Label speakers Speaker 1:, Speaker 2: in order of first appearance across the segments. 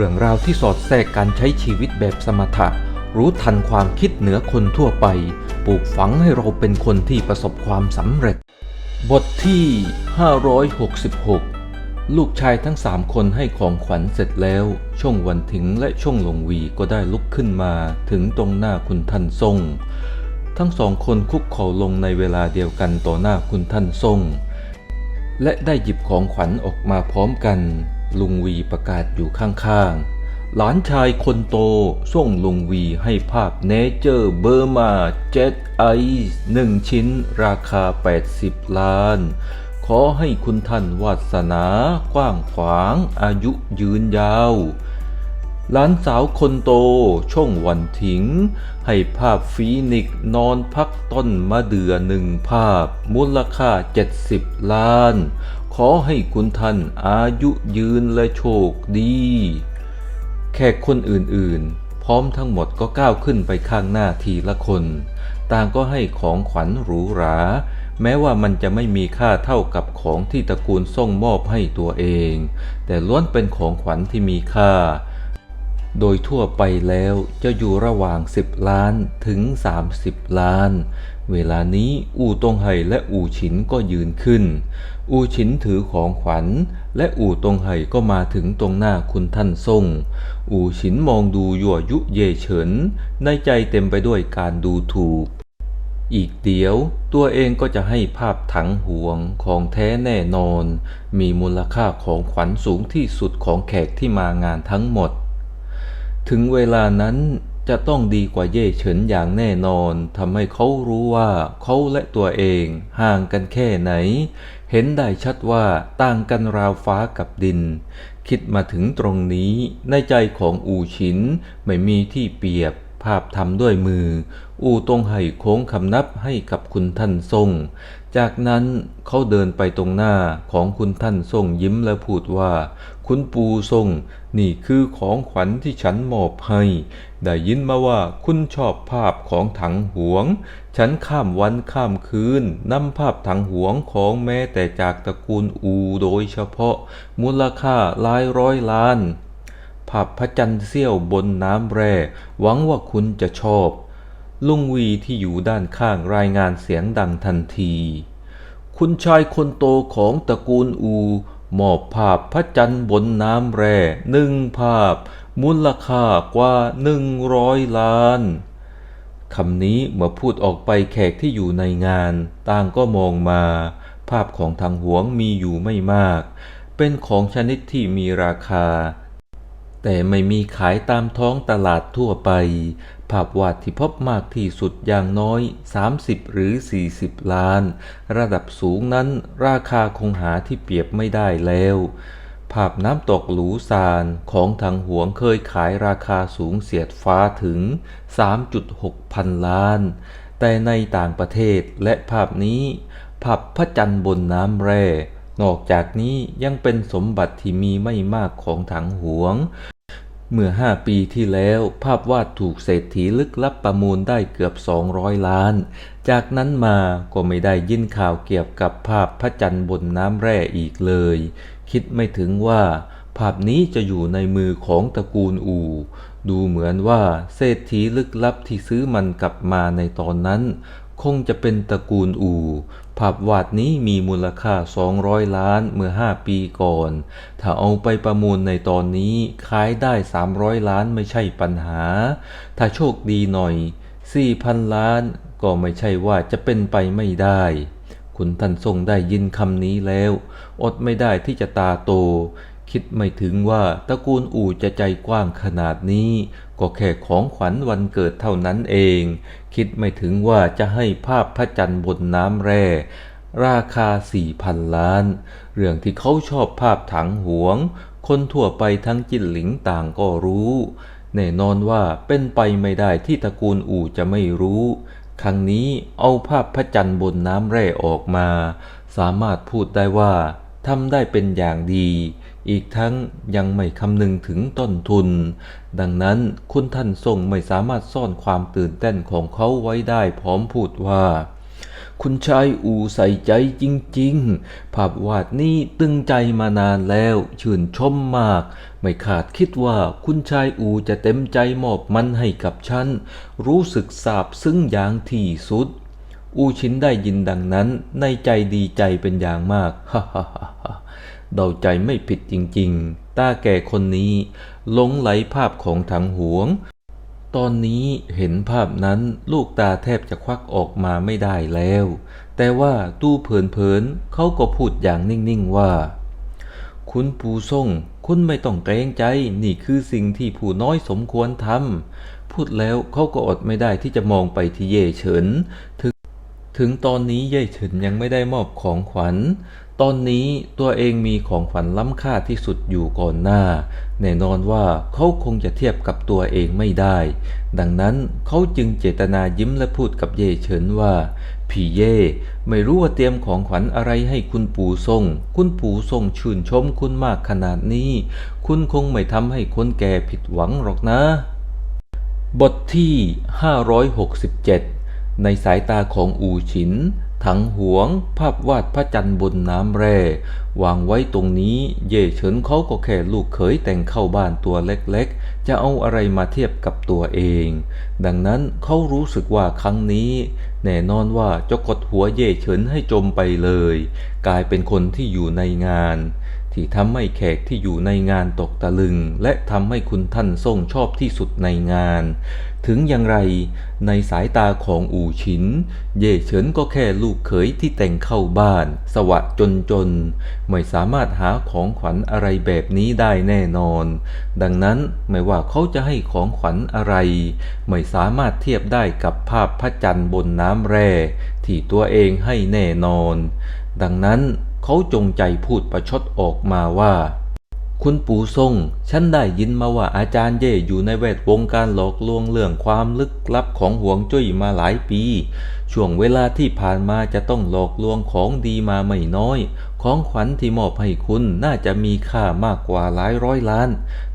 Speaker 1: เรื่องราวที่สอดแทรกการใช้ชีวิตแบบสมถะ รู้ทันความคิดเหนือคนทั่วไป ปลูกฝังให้เราเป็นคนที่ประสบความสำเร็จ บทที่ 566 ลูกชายทั้งสามคนให้ของขวัญเสร็จแล้ว ช่วงวันถิงและช่วงหลงวีก็ได้ลุกขึ้นมาถึงตรงหน้าคุณท่านทรง ทั้งสองคนคุกเข่าลงในเวลาเดียวกันต่อหน้าคุณท่านทรง และได้หยิบของขวัญออกมาพร้อมกัน ลุงวีประกาศอยู่ข้างๆ หลานชายคนโตส่งลุงวีให้ภาพเนเจอร์เบอร์มาเจ็ตไอส์หนึ่งชิ้นราคา 80 ล้าน ขอให้คุณท่านวาสนากว้างขวางอายุยืนยาวหลานสาวคนโตช่องวันถิง ให้ภาพฟีนิกซ์นอนพักต้นมะเดื่อหนึ่งภาพ มูลค่า 70 ล้าน ขอให้คุณท่านอายุยืนและโชคดี แขกคนอื่นๆ พร้อมทั้งหมดก็ก้าวขึ้นไปข้างหน้าทีละคน ต่างก็ให้ของขวัญหรูหรา แม้ว่ามันจะไม่มีค่าเท่ากับของที่ตระกูลส่งมอบให้ตัวเอง แต่ล้วนเป็นของขวัญที่มีค่า โดยทั่วไปแล้วจะอยู่ระหว่าง 10 ล้านถึง 30 ล้าน เวลานี้อู่ตงไห่และอู่ฉินก็ยืนขึ้น อูฉินถือของขวัญ และอู่ตงไห่ก็มาถึงตรงหน้าคุณท่านทรงอู่ฉินมองดูยั่วยุเย่เฉิน ในใจเต็มไปด้วยการดูถูก อีกเดียว ตัวเองก็จะให้ภาพถังห่วงของแท้แน่นอน มีมูลค่าของขวัญสูงที่สุดของแขกที่มางานทั้งหมด ถึงเวลานั้นจะต้องดีกว่าเย่เฉินอย่างแน่นอนทำให้เขารู้ว่าเขาและตัวเองห่างกันแค่ไหน เห็นได้ชัดว่าต่างกันราวฟ้ากับดิน คิดมาถึงตรงนี้ในใจของอูฉินไม่มีที่เปรียบ ภาพทำด้วยมือ อูตรงไห่โค้งคำนับให้กับคุณท่านทรง จากนั้นเขาเดินไปตรงหน้าของคุณท่านทรงยิ้มและพูดว่า คุณปูทรง นี่คือของขวัญที่ฉันมอบให้ ได้ยินมาว่าคุณชอบภาพของถังหวง ฉันข้ามวันข้ามคืนนำภาพถังหวงของแม้แต่จากตระกูลอูโดยเฉพาะ มูลค่าหลายร้อยล้าน ภาพพระจันทร์เสี้ยวบนน้ำแร่ หวังว่าคุณจะชอบ ลุงวีที่อยู่ด้านข้างรายงานเสียงดังทันที คุณชายคนโตของตระกูลอูมอบภาพพระจันทร์บนน้ำแร่หนึ่งภาพ มูลค่ากว่าหนึ่งร้อยล้าน คำนี้เมื่อพูดออกไปแขกที่อยู่ในงาน ต่างก็มองมา ภาพของทางหวงมีอยู่ไม่มาก เป็นของชนิดที่มีราคา แต่ไม่มีขายตามท้องตลาดทั่วไป ภาพวาดที่พบมากที่สุดอย่างน้อย 30 หรือ 40 ล้าน ระดับสูงนั้นราคาคงหาที่เปรียบไม่ได้แล้ว ภาพน้ำตกหลูซานของทางหวงเคยขายราคาสูงเสียดฟ้าถึง 3.6 พันล้าน แต่ในต่างประเทศและภาพนี้ภาพพระจันทร์บนน้ำแร่ นอกจากนี้ยังเป็นสมบัติที่มีไม่มากของถังหวง เมื่อห้าปีที่แล้วภาพวาดถูกเศรษฐีลึกลับประมูลได้เกือบ 200 ล้าน จากนั้นมาก็ไม่ได้ยินข่าวเกี่ยวกับภาพพระจันทร์บนน้ำแร่อีกเลย คิดไม่ถึงว่า ภาพนี้จะอยู่ในมือของตระกูลอู ดูเหมือนว่าเศรษฐีลึกลับที่ซื้อมันกลับมาในตอนนั้น คงจะเป็นตระกูลอู ภาพวาดนี้มีมูลค่า 200 ล้านเมื่อ 5 ปีก่อน ถ้าเอาไปประมูลในตอนนี้ขายได้ 300 ล้านไม่ใช่ปัญหา ถ้าโชคดีหน่อย 4,000 ล้านก็ไม่ใช่ว่าจะเป็นไปไม่ได้ คุณท่านทรงได้ยินคำนี้แล้ว อดไม่ได้ที่จะตาโต คิดไม่ถึงว่าตระกูลอู่จะใจกว้างขนาดนี้ ก็แค่ของขวัญวันเกิดเท่านั้นเอง คิดไม่ถึงว่าจะให้ภาพพระจันทร์บนน้ำแร่ราคา4,000ล้าน เรื่องที่เขาชอบภาพถังหวง คนทั่วไปทั้งจินหลิงต่างก็รู้ แน่นอนว่าเป็นไปไม่ได้ที่ตระกูลอู่จะไม่รู้ ครั้งนี้เอาภาพพระจันทร์บนน้ำแร่ออกมา สามารถพูดได้ว่า ทำได้เป็นอย่างดี อีกทั้งยังไม่คำนึงถึงต้นทุน ดังนั้นคุณท่านทรงไม่สามารถซ่อนความตื่นเต้นของเขาไว้ได้พร้อมพูดว่า คุณชายอูใส่ใจจริงๆ ภาพวาดนี้ตึงใจมานานแล้ว ชื่นชมมาก ไม่คาดคิดว่าคุณชายอูจะเต็มใจมอบมันให้กับฉัน รู้สึกซาบซึ้งอย่างที่สุด อูชินได้ยินดังนั้น ในใจดีใจเป็นอย่างมากฮ่าฮ่าฮ่าเดาใจไม่ผิดจริงๆ ตาแก่คนนี้หลงไหลภาพของถังหวง ตอนนี้เห็นภาพนั้นลูกตาแทบจะควักออกมาไม่ได้แล้ว แต่ว่าตู้เผินๆเขาก็พูดอย่างนิ่งๆว่า คุณปู่ส่ง คุณไม่ต้องเกรงใจ นี่คือสิ่งที่ผู้น้อยสมควรทำพูดแล้วเขาก็อดไม่ได้ที่จะมองไปที่เย่เฉินถึง ถึงตอนนี้เย่ฉินยังไม่ได้มอบของขวัญ ตอนนี้ตัวเองมีของขวัญล้ำค่าที่สุดอยู่ก่อนหน้า แน่นอนว่าเขาคงจะเทียบกับตัวเองไม่ได้ ดังนั้นเขาจึงเจตนายิ้มและพูดกับเย่เฉินว่า พี่เย่ไม่รู้ว่าเตรียมของขวัญอะไรให้คุณปู่ทรง คุณปู่ทรงชื่นชมคุณมากขนาดนี้ คุณคงไม่ทำให้คนแก่ผิดหวังหรอกนะ บทที่ 567 ในสายตาของอูฉิน ถังหวง ภาพวาดพระจันทร์บนน้ำแร่ วางไว้ตรงนี้ เย่เฉินเขาก็แค่ลูกเขยแต่งเข้าบ้านตัวเล็กๆ จะเอาอะไรมาเทียบกับตัวเอง ดังนั้นเขารู้สึกว่าครั้งนี้ แน่นอนว่าจะกดหัวเย่เฉินให้จมไปเลย กลายเป็นคนที่อยู่ในงานที่ทำให้แขกที่อยู่ในงานตกตะลึง และทำให้คุณท่านทรงชอบที่สุดในงาน ถึงอย่างไรในสายตาของอู่ฉิน เย่เฉินก็แค่ลูกเขยที่แต่งเข้าบ้าน สวะจนจนๆไม่สามารถหาของขวัญอะไรแบบนี้ได้แน่นอน ดังนั้นไม่ว่าเขาจะให้ของขวัญอะไร ไม่สามารถเทียบได้กับภาพพระจันทร์บนน้ำแร่ที่ตัวเองให้แน่นอน ดังนั้นเขาจงใจพูดประชดออกมาว่า คุณปู่ทรงฉันได้ยินมาว่าอาจารย์เย่อยู่ในแวดวงการหลอกลวงเรื่องความลึกลับของห่วงจุ้ยมาหลายปี ช่วงเวลาที่ผ่านมาจะต้องหลอกลวงของดีมาไม่น้อย ของขวัญที่มอบให้คุณน่าจะมีค่ามากกว่าหลายร้อยล้าน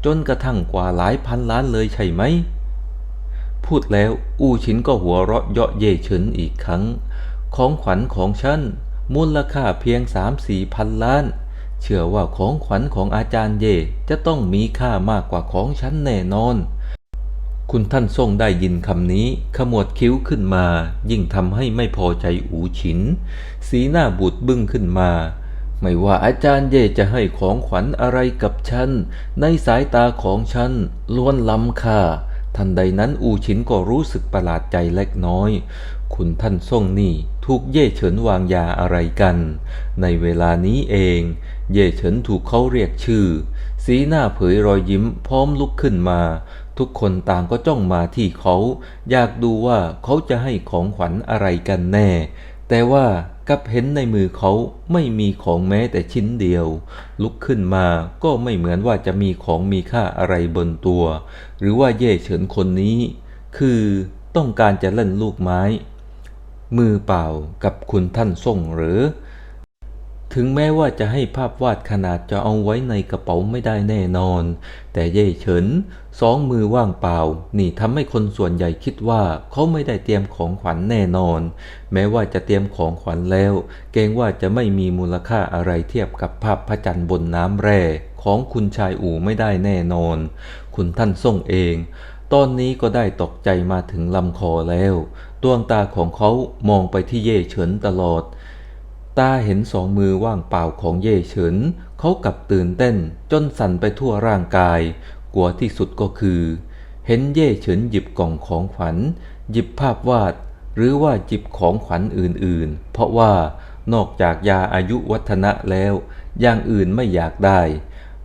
Speaker 1: จนกระทั่งกว่าหลายพันล้านเลยใช่ไหม พูดแล้วอูชินก็หัวเราะเยาะเย่เฉินอีกครั้ง ของขวัญของฉันมูลค่าเพียงสามสี่พันล้าน เชื่อว่าของขวัญของอาจารย์เย่จะต้องมีค่ามากกว่าของฉันแน่นอน คุณท่านทรงได้ยินคำนี้ ขมวดคิ้วขึ้นมา ยิ่งทำให้ไม่พอใจอูฉิน สีหน้าบูดบึ้งขึ้นมา ไม่ว่าอาจารย์เย่จะให้ของขวัญอะไรกับฉัน ในสายตาของฉันล้วนล้ำค่า ทันใดนั้นอูฉินก็รู้สึกประหลาดใจเล็กน้อยคุณท่านส่งนี่ถูกเย่เฉินวางยาอะไรกัน ในเวลานี้เอง เย่เฉินถูกเขาเรียกชื่อ สีหน้าเผยรอยยิ้มพร้อมลุกขึ้นมา ทุกคนต่างก็จ้องมาที่เขา อยากดูว่าเขาจะให้ของขวัญอะไรกันแน่ แต่ว่ากับเห็นในมือเขาไม่มีของแม้แต่ชิ้นเดียว ลุกขึ้นมาก็ไม่เหมือนว่าจะมีของมีค่าอะไรบนตัว หรือว่าเย่เฉินคนนี้ คือต้องการจะเล่นลูกไม้ มือเปล่ากับคุณท่านส่งหรือ ถึงแม้ว่าจะให้ภาพวาดขนาดจะเอาไว้ในกระเป๋าไม่ได้แน่นอน แต่เย่เฉินสองมือว่างเปล่า นี่ทำให้คนส่วนใหญ่คิดว่าเขาไม่ได้เตรียมของขวัญแน่นอน แม้ว่าจะเตรียมของขวัญแล้ว เกรงว่าจะไม่มีมูลค่าอะไรเทียบกับภาพพระจันทร์บนน้ำแร่ของคุณชายอู่ไม่ได้แน่นอน คุณท่านส่งเอง ตอนนี้ก็ได้ตกใจมาถึงลำคอแล้ว ดวงตาของเขามองไปที่เย่เฉินตลอด ตาเห็นสองมือว่างเปล่าของเย่เฉิน เขากลับตื่นเต้นจนสั่นไปทั่วร่างกาย กลัวที่สุดก็คือ เห็นเย่เฉินหยิบกล่องของขวัญ หยิบภาพวาด หรือว่าหยิบของขวัญอื่นๆ เพราะว่านอกจากยาอายุวัฒนะแล้ว อย่างอื่นไม่อยากได้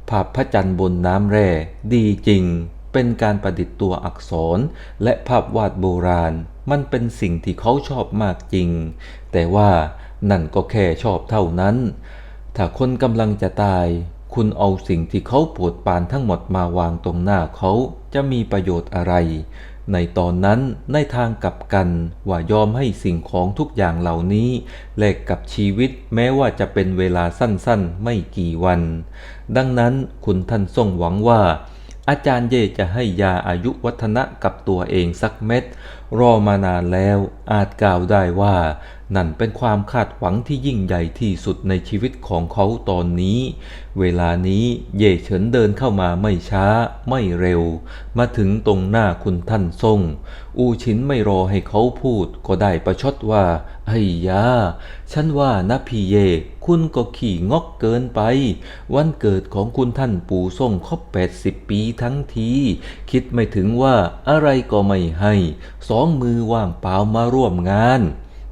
Speaker 1: ภาพพระจันทร์บนน้ำแร่ ดีจริง เป็นการประดิษฐ์ตัวอักษร และภาพวาดโบราณ มันเป็นสิ่งที่เขาชอบมากจริง แต่ว่า นั่นก็แค่ชอบเท่านั้น ถ้าคนกำลังจะตาย คุณเอาสิ่งที่เขาปวดปานทั้งหมดมาวางตรงหน้าเขาจะมีประโยชน์อะไร ในตอนนั้นในทางกลับกันว่ายอมให้สิ่งของทุกอย่างเหล่านี้แลกกับชีวิตแม้ว่าจะเป็นเวลาสั้นๆ ไม่กี่วัน ดังนั้นคุณท่านทรงหวังว่าอาจารย์เย่จะให้ยาอายุวัฒนะกับตัวเองสักเม็ด รอมานานแล้วอาจกล่าวได้ว่า นั่นเป็นความคาดหวังที่ยิ่งใหญ่ที่สุดในชีวิตของเขาตอนนี้ เวลานี้เย่เฉินเดินเข้ามาไม่ช้า ไม่เร็ว มาถึงตรงหน้าคุณท่านทรง อูชินไม่รอให้เขาพูด ก็ได้ประชดว่า ไอ้ยา ฉันว่านะพี่เย คุณก็ขี่งอกเกินไป วันเกิดของคุณท่านปู่ส่งครบ80 ปีทั้งที คิดไม่ถึงว่าอะไรก็ไม่ให้ สองมือว่างเปล่ามาร่วมงาน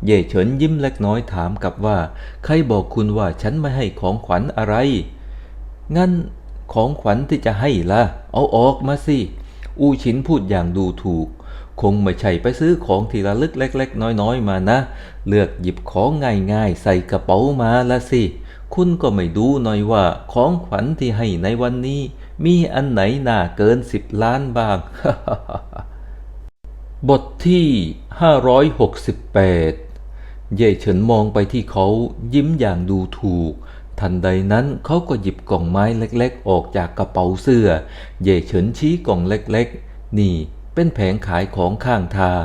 Speaker 1: เย่เฉินยิ้มเล็กน้อยถามกลับว่า ใครบอกคุณว่าฉันไม่ให้ของขวัญอะไร งั้นของขวัญที่จะให้ล่ะ เอาออกมาสิ อูชินพูดอย่างดูถูก คงไม่ใช่ไปซื้อของทีละลึกเล็ก ๆ น้อยๆมานะ เลือกหยิบของง่ายๆ ใส่กระเป๋ามาละสิ คุณก็ไม่ดูหน่อยว่า ของขวัญที่ให้ในวันนี้ มีอันไหนหน่าเกินสิบล้านบ้าง บทที่ 568 เย่เฉินมองไปที่เขายิ้มอย่างดูถูก ทันใดนั้นเขาก็หยิบกล่องไม้เล็กๆ ออกจากกระเป๋าเสื้อ เย่เฉินชี้กล่องเล็กๆ นี่เป็นแผงขายของข้างทาง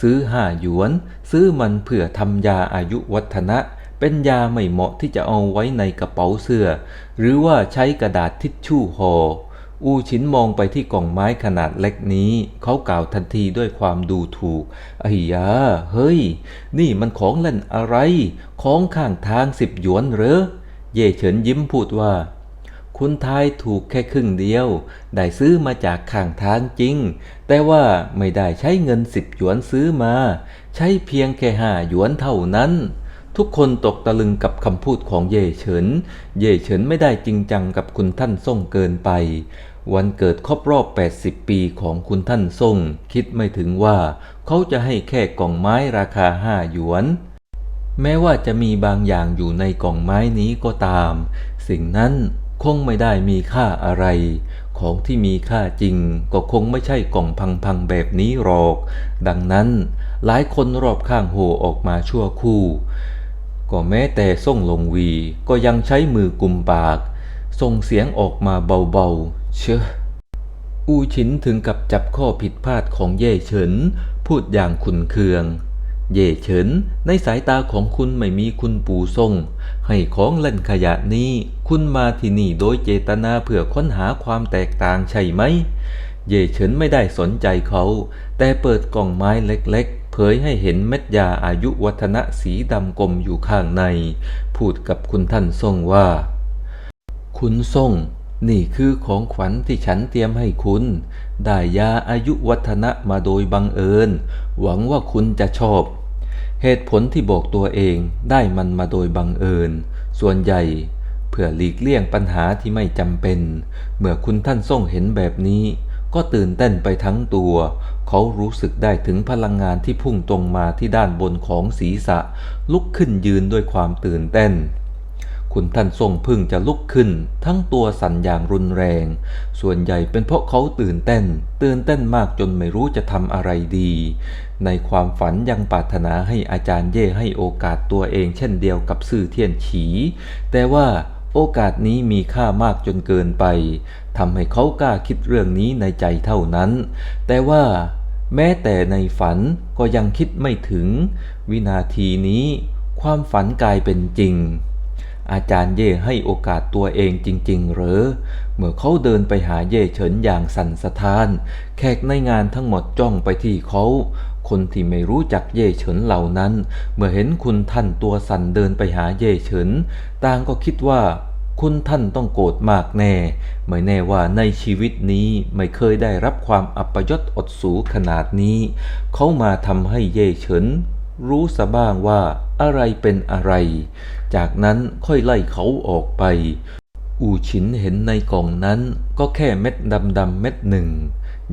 Speaker 1: ซื้อห้าหยวน ซื้อมันเพื่อทำยาอายุวัฒนะเป็นยาไม่เหมาะที่จะเอาไว้ในกระเป๋าเสื้อ หรือว่าใช้กระดาษทิชชู่ห่อ อูชินมองไปที่กล่องไม้ขนาดเล็กนี้ เขากล่าวทันทีด้วยความดูถูกไอ้ยาเฮ้ย นี่มันของเล่นอะไร ของข้างทางสิบหยวนเหรอ เย่เฉินยิ้มพูดว่า คุณทายถูกแค่ครึ่งเดียว ได้ซื้อมาจากข้างทางจริง แต่ว่าไม่ได้ใช้เงินสิบหยวนซื้อมา ใช้เพียงแค่ห้าหยวนเท่านั้น ทุกคนตกตะลึงกับคำพูดของเย่เฉิน เย่เฉินไม่ได้จริงจังกับคุณท่านส่งเกินไป วันเกิดครบรอบ 80 ปีของคุณท่านส่ง คิดไม่ถึงว่า เขาจะให้แค่กล่องไม้ราคาห้าหยวน แม้ว่าจะมีบางอย่างอยู่ในกล่องไม้นี้ก็ตาม สิ่งนั้นคงไม่ได้มีค่าอะไร ของที่มีค่าจริงก็คงไม่ใช่กล่องพังๆแบบนี้หรอก ดังนั้นหลายคนรอบข้างโหออกมาชั่วคู่ ก็แม้แต่ส่งลงวีก็ยังใช้มือกุมปาก ส่งเสียงออกมาเบาๆ เชอะอูชินถึงกับจับข้อผิดพลาดของเย่เฉิน พูดอย่างขุนเคือง เย่เฉิน ในสายตาของคุณไม่มีคุณปู่ทรง ให้ของเล่นขยะนี้ คุณมาที่นี่โดยเจตนาเพื่อค้นหาความแตกต่างใช่ไหม เย่เฉินไม่ได้สนใจเขา แต่เปิดกล่องไม้เล็ก ยให้เห็นเม็ดยาอายุวัฒนะสีดำกลมอยู่ข้างใน พูดกับคุณท่านทรงว่า คุณส่ง นี่คือของขวัญที่ฉันเตรียมให้คุณ ได้ยาอายุวัฒนะมาโดยบังเอิญ หวังว่าคุณจะชอบ เหตุผลที่บอกตัวเองได้มันมาโดยบังเอิญ ส่วนใหญ่เพื่อหลีกเลี่ยงปัญหาที่ไม่จำเป็น เมื่อคุณท่านส่งเห็นแบบนี้ ก็ตื่นเต้นไปทั้งตัว เขารู้สึกได้ถึงพลังงานที่พุ่งตรงมาที่ด้านบนของศีรษะ ลุกขึ้นยืนด้วยความตื่นเต้น คุณท่านทรงพึ่งจะลุกขึ้น ทั้งตัวสั่นอย่างรุนแรง ส่วนใหญ่เป็นเพราะเขาตื่นเต้น ตื่นเต้นมากจนไม่รู้จะทำอะไรดี ในความฝันยังปรารถนาให้อาจารย์เย่ให้โอกาสตัวเองเช่นเดียวกับซื่อเทียนฉี แต่ว่าโอกาสนี้มีค่ามากจนเกินไป ทำให้เขากล้าคิดเรื่องนี้ในใจเท่านั้น แต่ว่าแม้แต่ในฝันก็ยังคิดไม่ถึง วินาทีนี้ ความฝันกลายเป็นจริง อาจารย์เย่ให้โอกาสตัวเองจริง ๆ หรือ เมื่อเขาเดินไปหาเย่เฉินอย่างสั่นสะท้าน แขกในงานทั้งหมดจ้องไปที่เขา คนที่ไม่รู้จักเย่เฉินเหล่านั้น เมื่อเห็นคุณท่านตัวสั่นเดินไปหาเย่เฉิน ต่างก็คิดว่า คุณท่านต้องโกรธมากแน่ ไม่แน่ว่าในชีวิตนี้ไม่เคยได้รับความอัปยศอดสูขนาดนี้ เขามาทำให้เย่เฉิน รู้สะบ้างว่าอะไรเป็นอะไร จากนั้นค่อยไล่เขาออกไป อูฉินเห็นในกล่องนั้นก็แค่เม็ดดำๆเม็ดหนึ่ง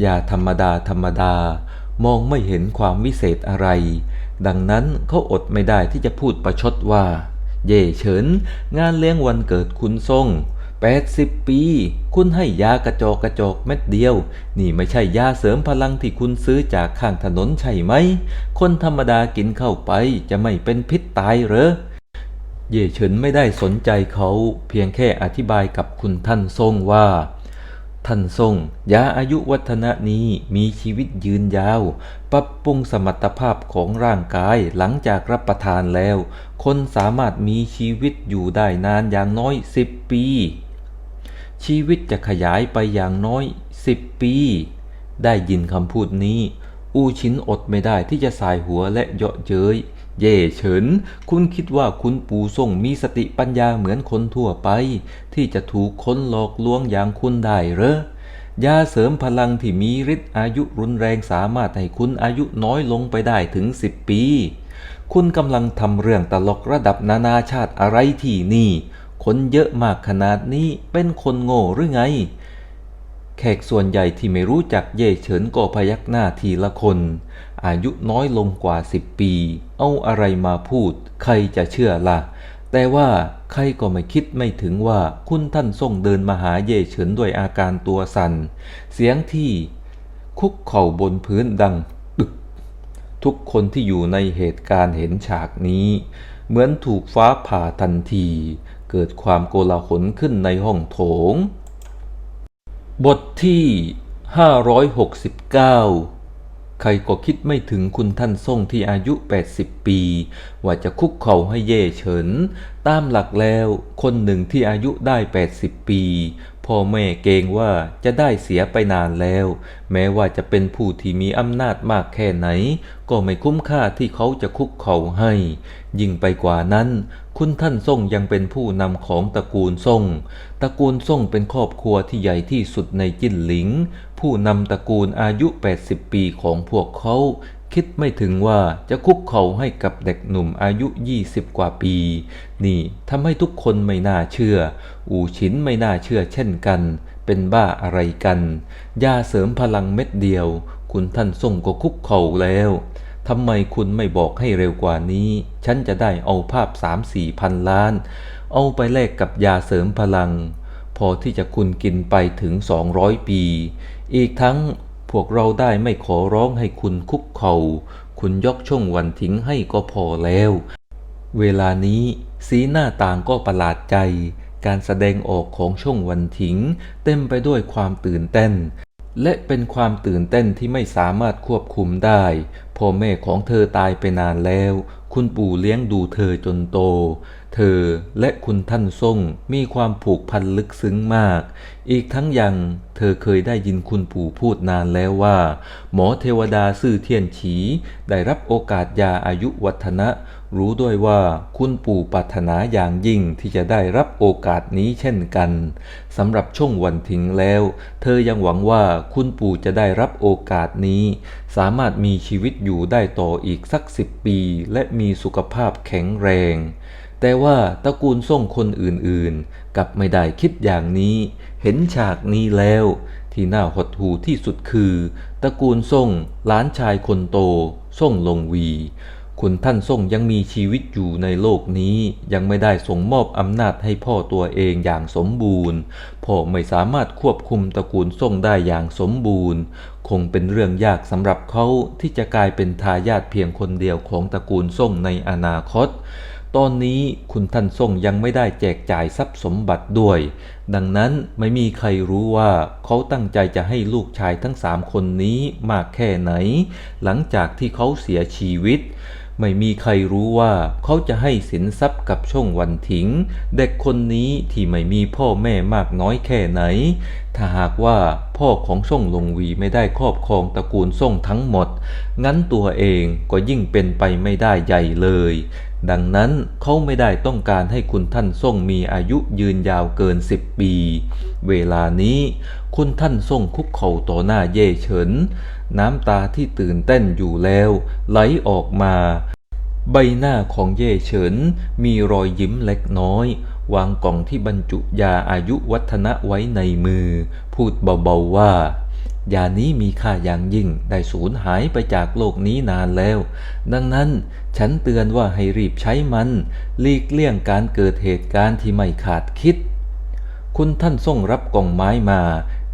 Speaker 1: ยาธรรมดาธรรมดามองไม่เห็นความวิเศษอะไร ดังนั้นเขาอดไม่ได้ที่จะพูดประชดว่า เย่เฉิน งานเลี้ยงวันเกิดคุณทรง80 ปี คุณให้ยากระจอกกระจอกเม็ดเดียว นี่ไม่ใช่ยาเสริมพลังที่คุณซื้อจากข้างถนนใช่ไหม คนธรรมดากินเข้าไปจะไม่เป็นพิษตายเหรอ เย่เฉินไม่ได้สนใจเขา เพียงแค่อธิบายกับคุณท่านทรงว่า ท่านทรงยาอายุวัฒนะนี้มีชีวิตยืนยาว ปรับปรุงสมรรถภาพของร่างกายหลังจากรับประทานแล้ว คนสามารถมีชีวิตอยู่ได้นานอย่างน้อย 10 ปี ชีวิตจะขยายไปอย่างน้อย 10 ปี ได้ยินคำพูดนี้ อูชินอดไม่ได้ที่จะสายหัวและเยาะเย้ย เย่เฉิน คุณคิดว่าคุณปู่ส่งมีสติปัญญาเหมือนคนทั่วไป ที่จะถูกคนหลอกลวงอย่างคุณได้เหรอยาเสริมพลังที่มีฤทธิ์อายุรุนแรงสามารถให้คุณอายุน้อยลงไปได้ถึง 10 ปี คุณกำลังทำเรื่องตลกระดับนานาชาติอะไรที่นี่ คนเยอะมากขนาดนี้เป็นคนโง่หรือไง แขกส่วนใหญ่ที่ไม่รู้จักเย่เฉินก็พยักหน้าทีละคน อายุน้อยลงกว่าสิบปี เอาอะไรมาพูด ใครจะเชื่อละ่ะ แต่ว่าใครก็ไม่คิดไม่ถึงว่าคุณท่านส่งเดินมาหาเย่เฉินด้วยอาการตัวสัน่น เสียงที่คุกเข่าบนพื้นดังตึก ทุกคนที่อยู่ในเหตุการณ์เห็นฉากนี้ เหมือนถูกฟ้าผ่าทันที เกิดความโกลาหลขึ้นในห้องโถง บทที่ 569 ใครก็คิดไม่ถึงคุณท่านส่งที่อายุ 80 ปี ว่าจะคุกเข่าให้เย่เฉิน ตามหลักแล้วคนหนึ่งที่อายุได้ 80 ปี พ่อแม่เกรงว่าจะได้เสียไปนานแล้ว แม้ว่าจะเป็นผู้ที่มีอำนาจมากแค่ไหน ก็ไม่คุ้มค่าที่เขาจะคุกเข่าให้ ยิ่งไปกว่านั้น คุณท่านส่งยังเป็นผู้นำของตระกูลส่งตระกูลส่งเป็นครอบครัวที่ใหญ่ที่สุดในจิ้นหลิง ผู้นำตระกูลอายุ 80 ปีของพวกเขา คิดไม่ถึงว่าจะคุกเข่าให้กับเด็กหนุ่มอายุ 20 กว่าปี นี่ทำให้ทุกคนไม่น่าเชื่อ อูชินไม่น่าเชื่อเช่นกัน เป็นบ้าอะไรกันยาเสริมพลังเม็ดเดียว คุณท่านส่งก็คุกเข่าแล้วทำไมคุณไม่บอกให้เร็วกว่านี้ ฉันจะได้เอาภาพสามสี่พันล้าน เอาไปแลกกับยาเสริมพลัง พอที่จะคุณกินไปถึง 200 ปี อีกทั้งพวกเราได้ไม่ขอร้องให้คุณคุกเขา่า คุณยกช่วงวันทิ้งให้ก็พอแล้ว เวลานี้สีหน้าต่างก็ประหลาดใจ การแสดงออกของช่วงวันถิงเต็มไปด้วยความตื่นเต้น และเป็นความตื่นเต้นที่ไม่สามารถควบคุมได้ พ่อแม่ของเธอตายไปนานแล้ว คุณปู่เลี้ยงดูเธอจนโต เธอและคุณท่านทรงมีความผูกพันลึกซึ้งมาก อีกทั้งยังเธอเคยได้ยินคุณปู่พูดนานแล้วว่า หมอเทวดาซื่อเทียนฉี ได้รับโอกาสยาอายุวัฒนะ รู้ด้วยว่าคุณปู่ปรารถนาอย่างยิ่งที่จะได้รับโอกาสนี้เช่นกันสำหรับช่วงวันทิ้งแล้ว เธอยังหวังว่าคุณปู่จะได้รับโอกาสนี้ สามารถมีชีวิตอยู่ได้ต่ออีกสักสิบปี และมีสุขภาพแข็งแรง แต่ว่าตระกูลส่งคนอื่นๆ กับไม่ได้คิดอย่างนี้ เห็นฉากนี้แล้ว ที่น่าหดหู่ที่สุดคือ ตระกูลส่งหลานชายคนโตส่งลงวี คุณท่านส่งยังมีชีวิตอยู่ในโลกนี้ยังไม่ได้ส่งมอบอำนาจให้พ่อตัวเองอย่างสมบูรณ์ พ่อไม่สามารถควบคุมตระกูลส่งได้อย่างสมบูรณ์ คงเป็นเรื่องยากสำหรับเขาที่จะกลายเป็นทายาทเพียงคนเดียวของตระกูลส่งในอนาคต ตอนนี้คุณท่านส่งยังไม่ได้แจกจ่ายทรัพย์สมบัติด้วย ดังนั้นไม่มีใครรู้ว่าเขาตั้งใจจะให้ลูกชายทั้งสามคนนี้มากแค่ไหน หลังจากที่เขาเสียชีวิต ไม่มีใครรู้ว่าเขาจะให้สินทรัพย์กับช่งวันถิง เด็กคนนี้ที่ไม่มีพ่อแม่มากน้อยแค่ไหน ถ้าหากว่าพ่อของส่งลงวีไม่ได้ครอบครองตระกูลส่งทั้งหมด งั้นตัวเองก็ยิ่งเป็นไปไม่ได้ใหญ่เลย ดังนั้นเขาไม่ได้ต้องการให้คุณท่านส่งมีอายุยืนยาวเกินสิบปี เวลานี้คุณท่านส่งคุกเข่าต่อหน้าเย่เฉิน น้ำตาที่ตื่นเต้นอยู่แล้ว ไหลออกมา ใบหน้าของเย่เฉิน มีรอยยิ้มเล็กน้อย วางกล่องที่บรรจุยาอายุวัฒนะไว้ในมือ พูดเบาๆว่ายานี้มีค่าอย่างยิ่งได้สูญหายไปจากโลกนี้นานแล้ว ดังนั้น ฉันเตือนว่าให้รีบใช้มัน หลีกเลี่ยงการเกิดเหตุการณ์ที่ไม่ขาดคิด คุณท่านส่งรับกล่องไม้มา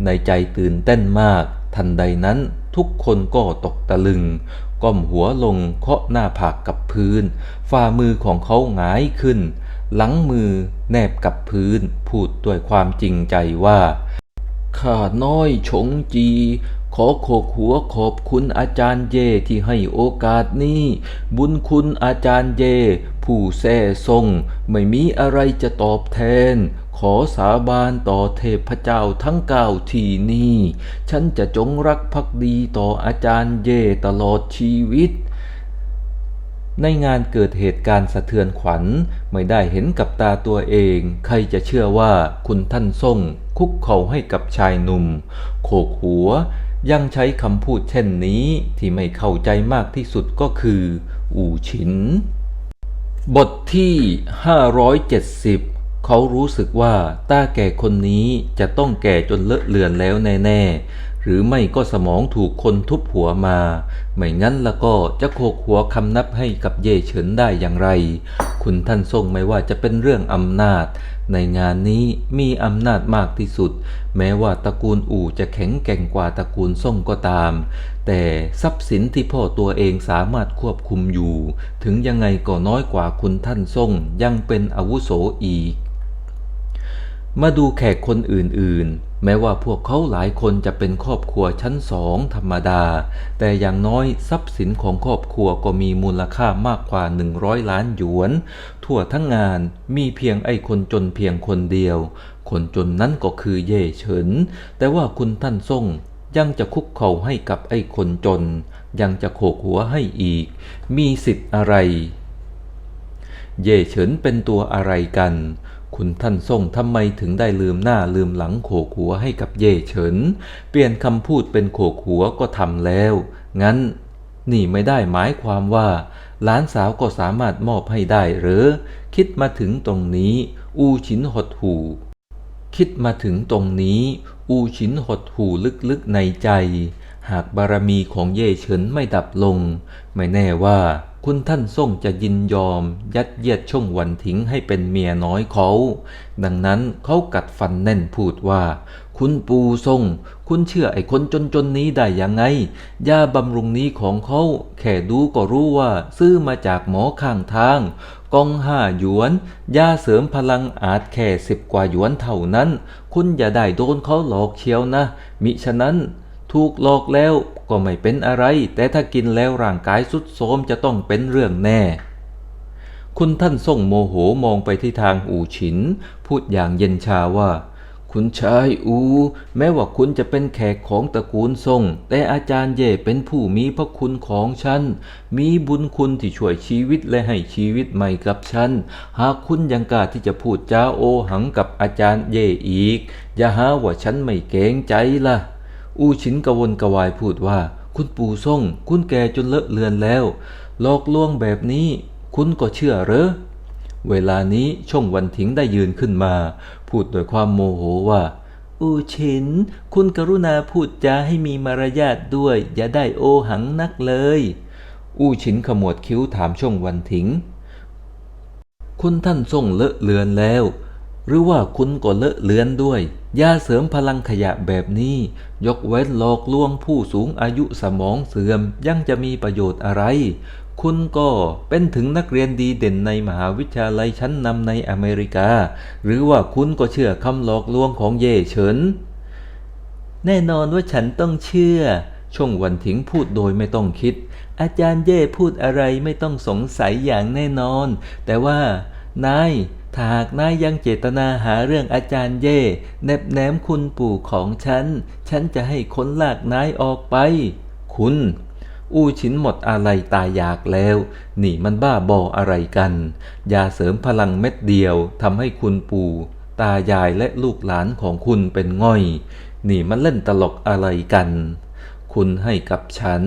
Speaker 1: ในใจตื่นเต้นมาก ทันใดนั้นทุกคนก็ตกตะลึง ก้มหัวลงเคาะหน้าผากกับพื้น ฝ่ามือของเขาหงายขึ้น หลังมือแนบกับพื้น พูดด้วยความจริงใจว่าข้าน้อยชงจี ขอโขกหัวขอบคุณอาจารย์เยที่ให้โอกาสนี้ บุญคุณอาจารย์เย ผู้แท้ทรง ไม่มีอะไรจะตอบแทน ขอสาบานต่อเทพเจ้าทั้งเก้าที่นี่ฉันจะจงรักภักดีต่ออาจารย์เยตลอดชีวิตในงานเกิดเหตุการณ์สะเทือนขวัญ ไม่ได้เห็นกับตาตัวเอง ใครจะเชื่อว่าคุณท่านส่งคุกเข่าให้กับชายหนุ่ม โขกหัว ยังใช้คำพูดเช่นนี้ที่ไม่เข้าใจมากที่สุดก็คือ อู่ฉิน บทที่ 570 เขารู้สึกว่าตาแก่คนนี้จะต้องแก่จนเลอะเลือนแล้วแน่ๆ หรือไม่ก็สมองถูกคนทุบหัวมา ไม่งั้นแล้วก็จะโขกหัวคำนับให้กับเย่เฉินได้อย่างไร คุณท่านทรงไม่ว่าจะเป็นเรื่องอำนาจ ในงานนี้มีอำนาจมากที่สุด แม้ว่าตระกูลอู่จะแข็งแกร่งกว่าตระกูลส่งก็ตาม แต่ทรัพย์สินที่พ่อตัวเองสามารถควบคุมอยู่ ถึงยังไงก็น้อยกว่าคุณท่านส่งยังเป็นอาวุโสอีก มาดูแขกคนอื่นๆ แม้ว่าพวกเขาหลายคนจะเป็นครอบครัวชั้นสองธรรมดา แต่อย่างน้อยทรัพย์สินของครอบครัวก็มีมูลค่ามากกว่า 100 ล้านหยวน ทั่วทั้งงานมีเพียงไอ้คนจนเพียงคนเดียว คนจนนั้นก็คือเย่เฉิน แต่ว่าคุณท่านส่งยังจะคุกเข่าให้กับไอ้คนจน ยังจะโขกหัวให้อีก มีสิทธิ์อะไร เย่เฉินเป็นตัวอะไรกัน คุณท่านส่งทำไมถึงได้ลืมหน้าลืมหลังโขกหัวให้กับเย่เฉิน เปลี่ยนคำพูดเป็นโขกหัวก็ทำแล้ว งั้น นี่ไม่ได้หมายความว่า หลานสาวก็สามารถมอบให้ได้หรือ คิดมาถึงตรงนี้ อูฉินหดหูคิดมาถึงตรงนี้ อูฉินหดหูลึกๆในใจ หากบารมีของเย่เฉินไม่ดับลง ไม่แน่ว่า คุณท่านส่งจะยินยอม ยัดเยียดช่งวันถิงให้เป็นเมียน้อยเขา ดังนั้นเขากัดฟันแน่นพูดว่า คุณปูส่งคุณเชื่อไอ้คนจนๆนี้ได้ยังไง ยาบำรุงนี้ของเขาแค่ดูก็รู้ว่า ซื้อมาจากหมอข้างทาง กองห้าหยวน ยาเสริมพลังอาจแค่สิบกว่าหยวนเท่านั้น คุณอย่าได้โดนเขาหลอกเชียวนะ มิฉะนั้น ถูกหลอกแล้วก็ไม่เป็นอะไร แต่ถ้ากินแล้วร่างกายสุดโทรมจะต้องเป็นเรื่องแน่ คุณท่านส่งโมโหมองไปที่ทางอู่ฉิน พูดอย่างเย็นชาว่า คุณชายอู แม้ว่าคุณจะเป็นแขกของตระกูลส่ง แต่อาจารย์เย่เป็นผู้มีพระคุณของฉัน มีบุญคุณที่ช่วยชีวิตและให้ชีวิตใหม่กับฉัน หากคุณยังกล้าที่จะพูดจาโอหังกับอาจารย์เย่อีก อย่าหาว่าฉันไม่เกรงใจล่ะ อูฉินกระวนกระวายพูดว่า คุณปู่ส่ง คุณแก่จนเลอะเลือนแล้ว หลอกลวงแบบนี้ คุณก็เชื่อเหรอ เวลานี้ช่องวันถิงได้ยืนขึ้นมา พูดด้วยความโมโหว่าอูฉิน คุณกรุณาพูดจาให้มีมารยาทด้วย อย่าได้โอหังนักเลย อูฉินขมวดคิ้วถามช่องวันถิง คุณท่านทรงเลอะเลือนแล้ว หรือว่าคุณก็เลอะเลือนด้วย ยาเสริมพลังขยะแบบนี้ ยกเว้นหลอกลวงผู้สูงอายุสมองเสื่อมยังจะมีประโยชน์อะไร คุณก็เป็นถึงนักเรียนดีเด่นในมหาวิทยาลัยชั้นนำในอเมริกา หรือว่าคุณก็เชื่อคำหลอกลวงของเย่เฉิน แน่นอนว่าฉันต้องเชื่อ ช่วงวันถิงพูดโดยไม่ต้องคิด อาจารย์เย่พูดอะไรไม่ต้องสงสัยอย่างแน่นอน แต่ว่านาย หากนายยังเจตนาหาเรื่องอาจารย์เย่แนบแนมคุณปู่ของฉัน ฉันจะให้คนลากนายออกไป คุณ อู้ฉินหมดอะไรตายอยากแล้ว นี่มันบ้าบออะไรกันยาเสริมพลังเม็ดเดียวทำให้คุณปู่ ตายายและลูกหลานของคุณเป็นง่อย นี่มันเล่นตลกอะไรกัน คุณให้กับฉัน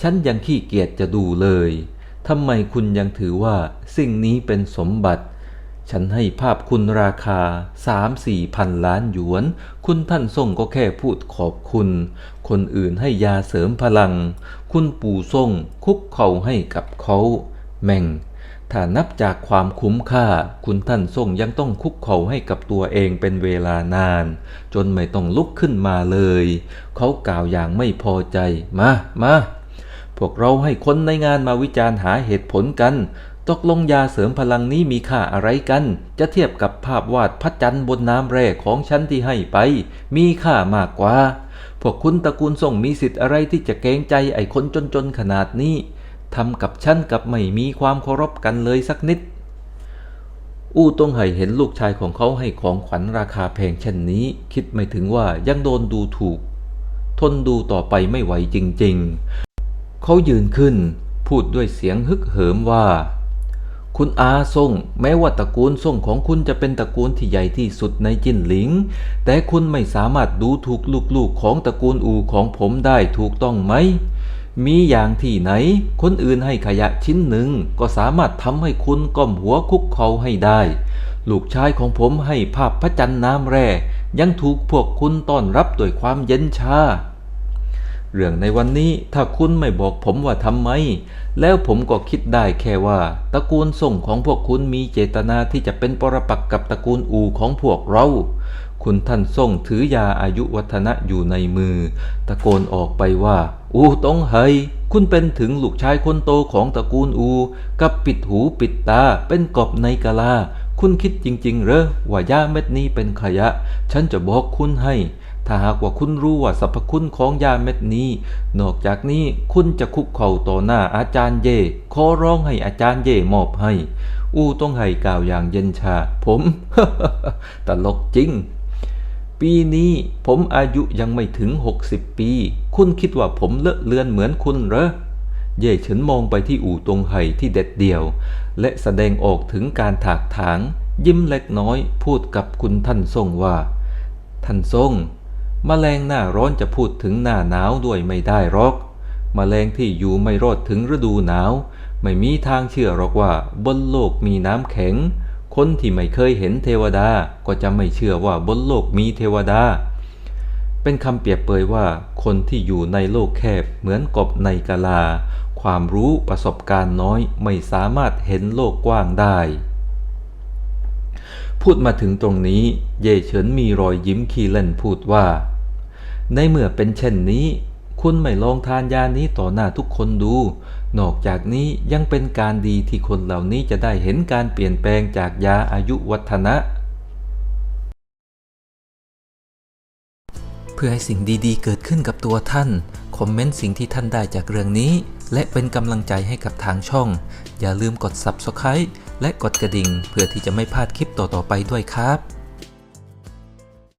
Speaker 1: ฉันยังขี้เกียจจะดูเลยทำไมคุณยังถือว่าสิ่งนี้เป็นสมบัติ ฉันให้ภาพคุณราคาสามสี่พันล้านหยวน คุณท่านส่งก็แค่พูดขอบคุณ คนอื่นให้ยาเสริมพลัง คุณปู่ส่งคุกเข่าให้กับเขาแม่ง ถ้านับจากความคุ้มค่า คุณท่านส่งยังต้องคุกเข่าให้กับตัวเองเป็นเวลานาน จนไม่ต้องลุกขึ้นมาเลย เขากล่าวอย่างไม่พอใจ มา มา พวกเราให้คนในงานมาวิจารณ์หาเหตุผลกัน ตกลงยาเสริมพลังนี้มีค่าอะไรกัน จะเทียบกับภาพวาดพระจันทร์บนน้ำแร่ของฉันที่ให้ไป มีค่ามากกว่า พวกคุณตระกูลส่งมีสิทธิ์อะไรที่จะเกรงใจไอ้คนจนๆขนาดนี้ทำกับฉันกับไม่มีความเคารพกันเลยสักนิด อู้ตงไห่เห็นลูกชายของเขาให้ของขวัญราคาแพงเช่นนี้ คิดไม่ถึงว่ายังโดนดูถูก ทนดูต่อไปไม่ไหวจริงๆ เขายืนขึ้น พูดด้วยเสียงฮึกเหิมว่า คุณอาส่ง แม้ว่าตระกูลส่งของคุณจะเป็นตระกูลที่ใหญ่ที่สุดในจินหลิง แต่คุณไม่สามารถดูถูกลูกๆของตระกูลอูของผมได้ถูกต้องไหม มีอย่างที่ไหน คนอื่นให้ขยะชิ้นหนึ่งก็สามารถทำให้คุณก้มหัวคุกเข่าให้ได้ ลูกชายของผมให้ภาพพระจันทร์น้ำแร่ ยังถูกพวกคุณต้อนรับด้วยความเย็นชา เรื่องในวันนี้ถ้าคุณไม่บอกผมว่าทำไม แล้วผมก็คิดได้แค่ว่าตระกูลส่งของพวกคุณมีเจตนาที่จะเป็นปรปักษ์กับตระกูลอูของพวกเรา คุณท่านส่งถือยาอายุวัฒนะอยู่ในมือ ตะโกนออกไปว่า อูตงเฮยคุณเป็นถึงลูกชายคนโตของตระกูลอู กับปิดหูปิดตาเป็นกบในกะลา คุณคิดจริงๆเหรอว่ายาเม็ดนี้เป็นขยะ ฉันจะบอกคุณให้ ถ้าหากว่าคุณรู้ว่าสรรพคุณของยาเม็ดนี้ นอกจากนี้คุณจะคุกเข่าต่อหน้าอาจารย์เย่ขอร้องให้อาจารย์เย่มอบให้ อู้ต้องให้กล่าวอย่างเย็นชา ผมตลกจริง ปีนี้ผมอายุยังไม่ถึง 60 ปี คุณคิดว่าผมเลอะเลือนเหมือนคุณเหรอเย่เฉินมองไปที่อู่ตงไห่ที่เด็ดเดี่ยว และแสดงออกถึงการถากถาง ยิ้มเล็กน้อยพูดกับคุณท่านทรงว่า ท่านทรง มแมลงหน้าร้อนจะพูดถึงหน้าหนาวด้วยไม่ได้หรอกมแมลงที่อยู่ไม่รอดถึงฤดูหนาว ไม่มีทางเชื่อหรอกว่าบนโลกมีน้ำแข็ง คนที่ไม่เคยเห็นเทวดาก็จะไม่เชื่อว่าบนโลกมีเทวดา เป็นคำเปรียบเปยว่า คนที่อยู่ในโลกแคบเหมือนกบในกะลา ความรู้ประสบการณ์น้อยไม่สามารถเห็นโลกกว้างได้พูดมาถึงตรงนี้ เย่เฉินมีรอยยิ้มขี้เล่นพูดว่า ในเมื่อเป็นเช่นนี้ คุณไม่ลองทานยานี้ต่อหน้าทุกคนดู นอกจากนี้ยังเป็นการดีที่คนเหล่านี้จะได้เห็นการเปลี่ยนแปลงจากยาอายุวัฒนะ
Speaker 2: เพื่อให้สิ่งดีๆ เกิดขึ้นกับตัวท่าน คอมเมนต์สิ่งที่ท่านได้จากเรื่องนี้ และเป็นกำลังใจให้กับทางช่อง อย่าลืมกด Subscribe และกดกระดิ่ง เพื่อที่จะไม่พลาดคลิปต่อๆไปด้วยครับ